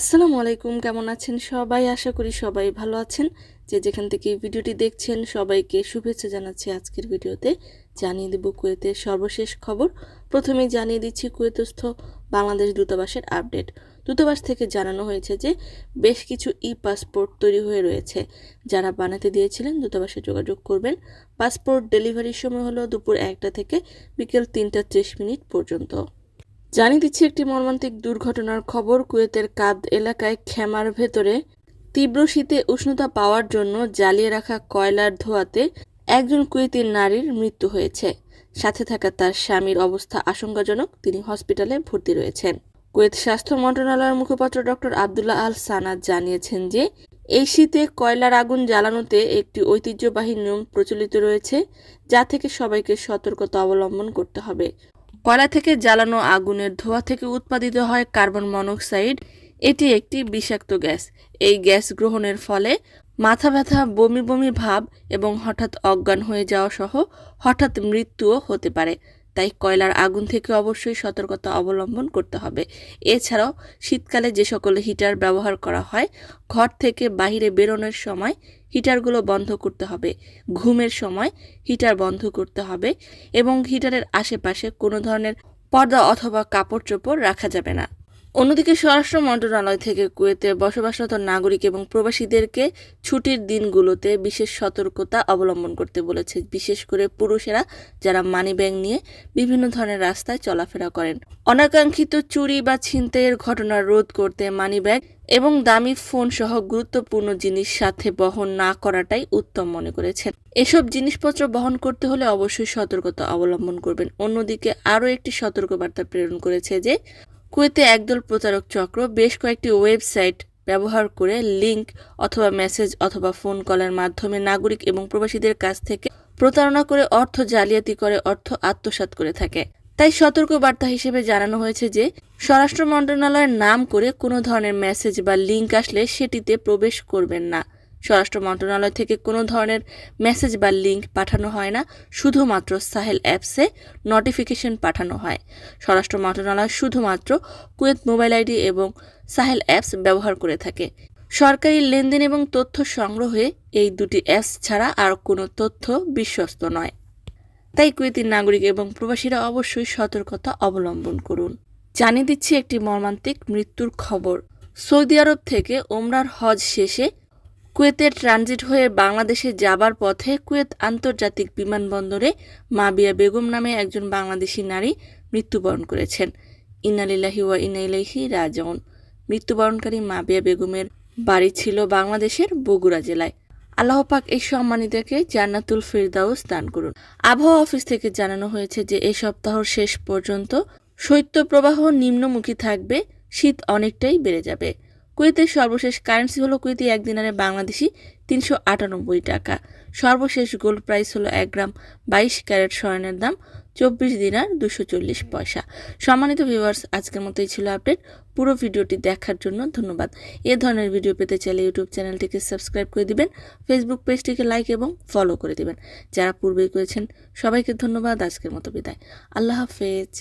আসসালামু আলাইকুম, কেমন আছেন সবাই? আশা করি সবাই ভালো আছেন। যে যেখান থেকে ভিডিওটি দেখছেন, সবাইকে শুভেচ্ছা জানাচ্ছি আজকের ভিডিওতে। জানিয়ে দেব কুয়েতের সর্বশেষ খবর। প্রথমেই জানিয়ে দিচ্ছি কুয়েতস্থ বাংলাদেশ দূতাবাসের আপডেট। দূতাবাস থেকে জানানো হয়েছে যে, বেশ কিছু ই পাসপোর্ট তৈরি হয়ে রয়েছে। যারা বানাতে দিয়েছিলেন, দূতাবাসে যোগাযোগ করবেন। পাসপোর্ট ডেলিভারির সময় হলো দুপুর একটা থেকে বিকেল তিনটা ত্রিশ মিনিট পর্যন্ত। জানিয়ে দিচ্ছি একটি মর্মান্তিক দুর্ঘটনার খবর। কুয়েতের কাদ এলাকায় খেমার ভেতরে তীব্র শীতে উষ্ণতা পাওয়ার জন্য জ্বালিয়ে রাখা কয়লার ধোয়াতে একজন কুয়েতির নারীর মৃত্যু হয়েছে। সাথে থাকা তার স্বামীর অবস্থা আশঙ্কাজনক। তিনি হসপিটালে ভর্তি রয়েছেন। কুয়েত স্বাস্থ্য মন্ত্রণালয়ের মুখপাত্র ডক্টর আবদুল্লাহ আল সানাদ জানিয়েছেন যে, এই শীতে কয়লার আগুন জ্বালানোতে একটি ঐতিহ্যবাহী নিয়ম প্রচলিত রয়েছে, যা থেকে সবাইকে সতর্কতা অবলম্বন করতে হবে। কয়লা থেকে জ্বালানো আগুনের ধোঁয়া থেকে উৎপাদিত হয় কার্বন মনোক্সাইড, এটি একটি বিষাক্ত গ্যাস। এই গ্যাস গ্রহণের ফলে মাথা ব্যথা, বমি বমি ভাব এবং হঠাৎ অজ্ঞান হয়ে যাওয়া সহ হঠাৎ মৃত্যুও হতে পারে। তাই কয়লার আগুন থেকে অবশ্যই সতর্কতা অবলম্বন করতে হবে। এছাড়াও শীতকালে যে সকল হিটার ব্যবহার করা হয়, ঘর থেকে বাইরে বেরোনোর সময় হিটারগুলো বন্ধ করতে হবে। ঘুমের সময় হিটার বন্ধ করতে হবে এবং হিটারের আশেপাশে কোনো ধরনের পর্দা অথবা কাপড় চোপড় রাখা যাবে না। অন্যদিকে স্বরাষ্ট্র মন্ত্রণালয় থেকে কুয়েতে বসবাসরত নাগরিক এবং প্রবাসীদেরকে ছুটির দিনগুলোতে বিশেষ সতর্কতা অবলম্বন করতে বলেছে, বিশেষ করে পুরুষেরা যারা মানি মানিব্যাগ নিয়ে বিভিন্ন ধরনের রাস্তায় চলাফেরা করেন। অনাকাঙ্ক্ষিত চুরি বা ছিনতাইয়ের ঘটনা রোধ করতে মানিব্যাগ এবং দামি ফোন সহ গুরুত্বপূর্ণ জিনিস সাথে বহন না করাটাই উত্তম মনে করেছেন। এসব জিনিসপত্র বহন করতে হলে অবশ্যই সতর্কতা অবলম্বন করবেন। অন্যদিকে আরও একটি সতর্কবার্তা প্রেরণ করেছে যে কুয়েতে একদল প্রতারক চক্র বেশ কয়েকটি ওয়েবসাইট ব্যবহার করে লিংক অথবা মেসেজ অথবা ফোন কলের মাধ্যমে নাগরিক এবং প্রবাসীদের কাছ থেকে প্রতারণা করে অর্থ জালিয়াতি করে অর্থ আত্মসাৎ করে থাকে। তাই সতর্ক বার্তা হিসেবে জানানো হয়েছে যে, স্বরাষ্ট্র মন্ত্রণালয়ের নাম করে কোনো ধরনের মেসেজ বা লিংক আসলে সেটিতে প্রবেশ করবেন না। স্বরাষ্ট্র মন্ত্রণালয় থেকে কোনো ধরনের মেসেজ বা লিঙ্ক পাঠানো হয় না। শুধুমাত্র সাহেল অ্যাপসে নোটিফিকেশন পাঠানো হয়। স্বরাষ্ট্র মন্ত্রণালয় শুধুমাত্র কুয়েত মোবাইল আইডি এবং সাহেল অ্যাপস ব্যবহার করে থাকে। সরকারি লেনদেন এবং তথ্য সংগ্রহে এই দুটি অ্যাপস ছাড়া আর কোনো তথ্য বিশ্বস্ত নয়। তাই কুয়েতির নাগরিক এবং প্রবাসীরা অবশ্যই সতর্কতা অবলম্বন করুন। জানিয়ে দিচ্ছি একটি মর্মান্তিক মৃত্যুর খবর। সৌদি আরব থেকে ওমরার হজ শেষে কুয়েতে ট্রানজিট হয়ে বাংলাদেশে যাবার পথে কুয়েত আন্তর্জাতিক বিমানবন্দরে মাবিয়া বেগম নামে একজন বাংলাদেশি নারী মৃত্যুবরণ করেছেন। ইনালিল্লাহি ওয়া ইনাইলাইহি রাজন মৃত্যুবরণকারী মাবিয়া বেগমের বাড়ি ছিল বাংলাদেশের বগুড়া জেলায়। আল্লাহ পাক এই সম্মানিতাকে জান্নাতুল ফিরদাউস দান করুন। আবহাওয়া অফিস থেকে জানানো হয়েছে যে এই সপ্তাহর শেষ পর্যন্ত শৈত্যপ্রবাহ নিম্নমুখী থাকবে, শীত অনেকটাই বেড়ে যাবে। কুয়েতের সর্বশেষ কারেন্সি হলো কুয়েতি এক দিনারে বাংলাদেশি তিনশো আটানব্বই টাকা। সর্বশেষ গোল্ড প্রাইস হলো এক গ্রাম বাইশ ক্যারেট স্বর্ণের দাম চব্বিশ দিনার দুশো চল্লিশ পয়সা। সম্মানিত ভিউয়ার্স, আজকের মতোই ছিল আপডেট। পুরো ভিডিওটি দেখার জন্য ধন্যবাদ। এ ধরনের ভিডিও পেতে চাইলে ইউটিউব চ্যানেলটিকে সাবস্ক্রাইব করে দিবেন, ফেসবুক পেজটিকে লাইক এবং ফলো করে দিবেন। যারা পূর্বেই করেছেন, সবাইকে ধন্যবাদ। আজকের মতো বিদায়। আল্লাহ হাফেজ।